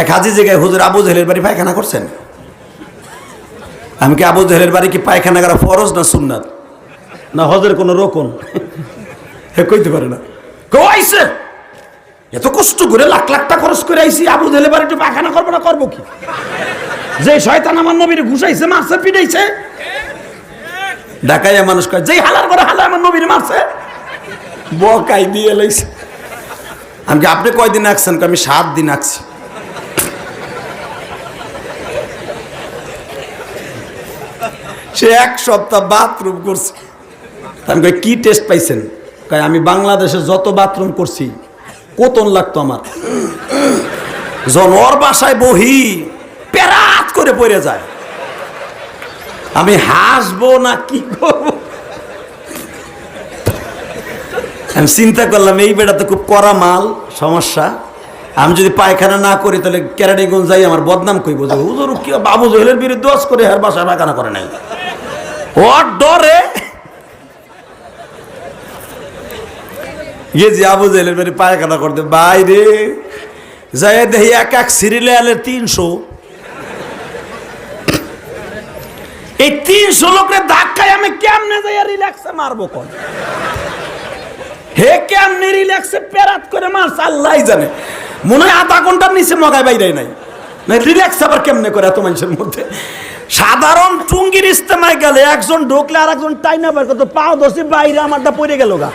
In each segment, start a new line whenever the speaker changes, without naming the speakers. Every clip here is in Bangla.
এক হাজি জায়গায় হুজুর আবু জহেলের বাড়ি পায়খানা করছেন? আমি কি আবু জহেলের বাড়ি কি পায়খানা করা ফরজ না সুন্নাত? না, হজের কোনো রকম হে কইতে পারে না। কেউ আইসে এত কষ্ট করে লাখ লাখ টাকা খরচ করে আইসি আবু জহেলের বাড়ি একটু পায়খানা করব না, করব কি? যে শয়তান আমার নবীর ঘুষাইছে, মারছে, পিটাইছে। ডাকাইয়া মানুষ কয়, যেই হালার করে হালা আমার নবীর মারছে, বকাই দিয়ে লাইছে। আমি আপনি কয়দিন আঁকছেন? আমি সাত দিন আঁকছি। সে এক সপ্তাহ বাথরুম করছে। আমি কই, কি টেস্ট পাইছেন? কয়, আমি বাংলাদেশে যত বাথরুম করছি, কতন লাগতো আমার? জনর বাসায় বহি পেরাত করে পড়ে যায়। আমি হাসবো না, কি করব? আমি চিন্তা করলাম, এই বেটা তো খুব কড়া মাল, সমস্যা। আমি যদি পায়খানা না করি, তাহলে কেরানীগঞ্জ যাই আমার বদনাম কইব যে, হুজুর, কি বাবু জহেলের বিরুদ্ধে করে আর বাসায় পায়খানা করে নাই? ওর ডরে। যে আবু জহেলের বাড়ি পায়খানা করতে বাইরে যাই দেখি এক এক সিরিলে আলে তিনশো। এই তিনশো লোকের ধাক্কায় আমি কেমনে যাই রিল্যাক্সে মারবো কোন হে কেমনে রিল্যাক্সে পেরাত করে মারছে, আল্লাহ জানে। মনে হয় আধা ঘণ্টার নিচে মগায় বাইরে নাই। রিল্যাক্স আবার কেমনে করে এত মানুষের মধ্যে? সাধারণ টুঙ্গির ইস্তেমায় গেলে একজন ঢুকলে আর একজন টাইনা বের করতো পাও দোষে বাইরে আমারটা পড়ে গেল গা।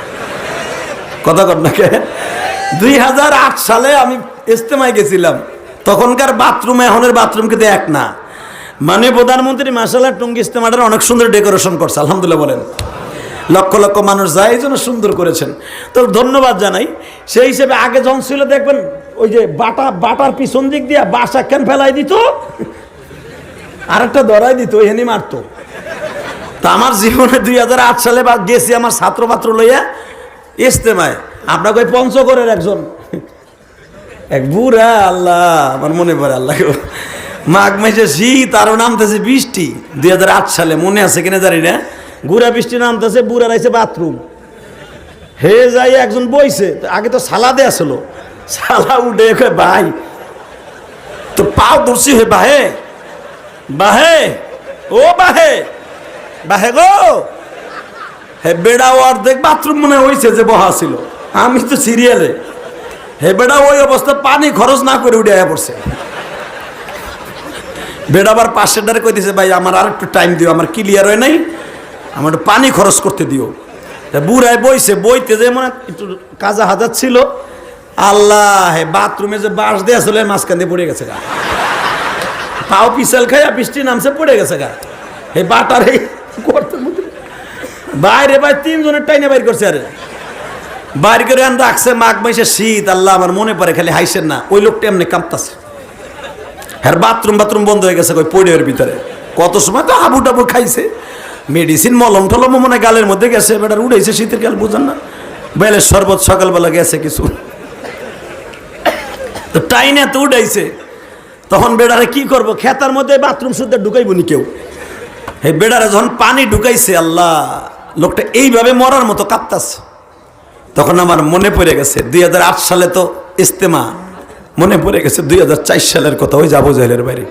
কথা কর না কে? দুই সালে আমি ইস্তেমায় গেছিলাম। তখনকার বাথরুম, এখনের বাথরুম কিন্তু এক না। মানে প্রধানমন্ত্রী মাসাল্লাহ টুঙ্গি ইস্তেমাটার অনেক সুন্দর ডেকোরেশন করছে, আলহামদুলিল্লাহ বলেন। লক্ষ লক্ষ মানুষ যায়, এই জন্য সুন্দর করেছেন। তো ধন্যবাদ জানাই। সেই হিসেবে আগে যখন ছিল, দেখবেন ওই যে বাটা, বাটার পিছন দিক দিয়ে বাসা কেন ফেলাই দিত? আরেকটা দরাই দিত এখানে মারতো। তা আমার জীবনে দুই হাজার আট সালে বা গেছি আমার ছাত্র পাত্র লইয়া ইস্তেমায়। আপনাকে ওই পঞ্চগড়ের একজন? এক বুড়া আল্লাহ, আমার মনে পড়ে আল্লাহ। মাঘ মাসে শীত আরও নামতেছে বৃষ্টি। দুই হাজার আট সালে, মনে আছে কিনা জানি না। গুড়া বৃষ্টি নামতেছে, বুড়া রাইছে বাথরুম। হে যাই, একজন বইছে। আগে তো সালা দেয়া ছিল সালা উঠে ভাই তো পাও ধরছি হে বাহে বাহে, ও বাহে বাহে গো। হে বেড়া অর্ধেক বাথরুম মনে হয়েছে যে বহা ছিল। আমি তো সিরিয়ালে হে বেড়া, ওই অবস্থা পানি খরচ না করে উঠে আয়া পড়ছে। বেড়া আবার পাশের ডারে দিছে ভাই, আমার আর একটু টাইম দিও, আমার ক্লিয়ার হয় নাই। আমার পানি খরচ করতে দিও। তা বুড়ায় বইছে, বইতে যে মনে একটু কাজা হাজার ছিল। আল্লাহ, হে বাথরুমে যে বাঁশ দেওয়া ছিল মাঝখান দিয়ে পড়ে গেছে পাও পিছল খাইয়া বৃষ্টি নামছে, পড়ে গেছে গা। হে বাটার, এই করতে বাইরে ভাই, তিনজনের টাইনে বাইর করছে আরে। বাইর করে আন রাখছে মাঘ মাসে শীত, আল্লাহ আমার মনে পড়ে, খালি হাইছেন না, ওই লোকটা এমনি কাঁপতাছে। হ্যাঁ বাথরুম বাথরুম বন্ধ হয়ে গেছে ওই পড়ে ভিতরে। কত সময় তো হাবু টাবু খাইছে। মেডিসিন, মলম টলম মনে গালের মধ্যে গেছে, বেটার উড়েছে, শীতের কাল বুঝেন না। বেলের শরবত সকালবেলা গেছে কিছু। তো টাইনে তো উঠাইছে তখন বেড়ারে কি করব? খেতার মধ্যে বাথরুম শুদ্ধে ঢুকাইব নি কেউ? এই বেড়ারে যখন পানি ঢুকাইছে, আল্লাহ, লোকটা এইভাবে মরার মতো কাঁপতাছে। তখন আমার মনে পড়ে গেছে, দুই হাজার আট সালে তো ইস্তেমা। মনে পড়ে গেছে দুই হাজার চার সালের কথা, ওই যাব জেলের বাড়ি।